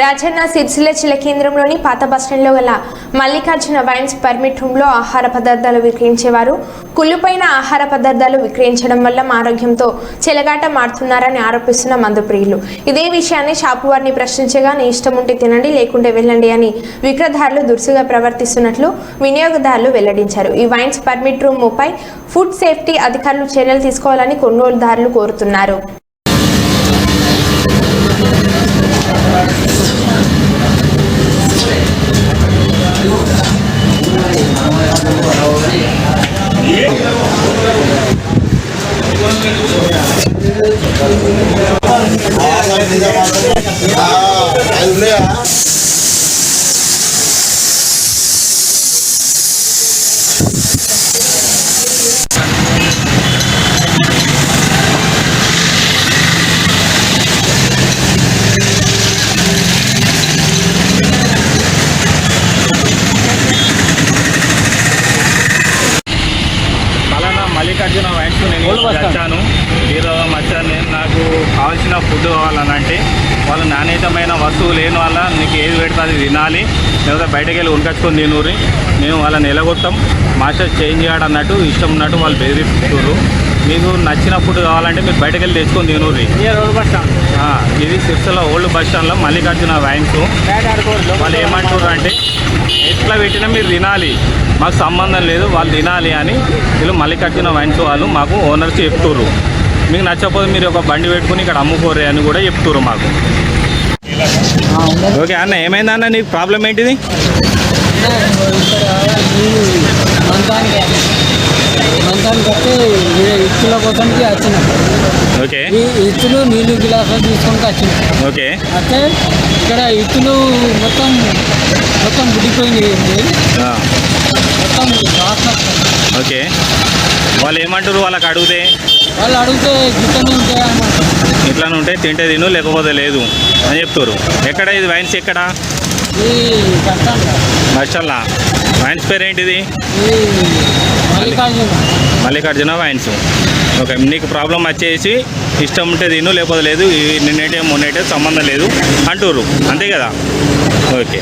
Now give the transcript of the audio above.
రాజన్న సిరిసిల్ల జిల్లా కేంద్రంలోని పాత బస్టాండ్లో గల మల్లికార్జున వైన్స్ పర్మిట్ రూమ్లో ఆహార పదార్థాలు విక్రయించేవారు. కుళ్ళుపైన ఆహార పదార్థాలు విక్రయించడం వల్ల మా ఆరోగ్యంతో చెలగాట మారుతున్నారని ఆరోపిస్తున్న మందు ప్రియులు ఇదే విషయాన్ని షాపు వారిని ప్రశ్నించగా నీ ఇష్టం ఉంటే తినండి లేకుంటే వెళ్ళండి అని విక్రయదారులు దురుసుగా ప్రవర్తిస్తున్నట్లు వినియోగదారులు వెల్లడించారు. ఈ వైన్స్ పర్మిట్ రూమ్పై ఫుడ్ సేఫ్టీ అధికారులు చర్యలు తీసుకోవాలని కొనుగోలుదారులు కోరుతున్నారు. అది ఉన్నాయా మల్లికార్జున వైన్స్ నేను వచ్చాను. ఈరోజు వచ్చాను నేను నాకు కావాల్సిన ఫుడ్ కావాలని అంటే వాళ్ళు నాణ్యతమైన వస్తువు లేని వల్ల నీకు ఏది పెడితే అది తినాలి. లేకపోతే బయటకు వెళ్ళి ఉనకచ్చుకొని తినూరి. మేము వాళ్ళని ఎలగొట్టాం మాస్టర్ చేంజ్ చేయడం అన్నట్టు ఇష్టం ఉన్నట్టు వాళ్ళు బెదిరిస్తున్నారు మీకు నచ్చిన ఫుడ్ కావాలంటే మీరు బయటకు వెళ్ళి తెచ్చుకొని తినూరి. ఇది సిరిసిల్ల ఓల్డ్ బస్ స్టాండ్లో మల్లికార్జున వైన్స్ వాళ్ళు ఏమంటారు అంటే ఎట్లా పెట్టినా మీరు తినాలి. మాకు సంబంధం లేదు వాళ్ళు తినాలి అని. వీళ్ళు మల్లికార్జున వైన్స్ వాళ్ళు మాకు ఓనర్స్ చెప్తుర్రు. మీకు నచ్చకపోతే మీరు ఒక బండి పెట్టుకుని ఇక్కడ అమ్ముకోరే అని కూడా చెప్తుర్రు మాకు. ఓకే అన్న ఏమైంది అన్న నీ ప్రాబ్లం ఏంటిది? ఇచ్చుల కోసానికి వచ్చిన ఓకే ఇచ్చులు నీళ్ళు గిలాసులు తీసుకొని వచ్చిన. ఓకే. అయితే ఇక్కడ ఇచ్చులు మొత్తం మొత్తం గుడిపోయింది మొత్తం. ఓకే. వాళ్ళు ఏమంటారు వాళ్ళకి అడిగితే వాళ్ళు అడిగితే గిట్టనే ఉంటాయి అన్నమాట. ఇట్లానే ఉంటే తింటే తిను లేకపోతే లేదు అని చెప్తారు. ఎక్కడ ఇది? వైన్స్ ఎక్కడ? ఈ కష్టం వైన్స్ పేరు ఏంటిది? ఈ మల్లికార్జున. మల్లికార్జున వైన్స్. ఓకే నీకు ప్రాబ్లం వచ్చేసి ఇష్టం ఉంటే తిను లేకపోతే లేదు ఇవి నిన్నైతే మొన్నైతే సంబంధం లేదు అంటుర్రు. అంతే కదా? ఓకే.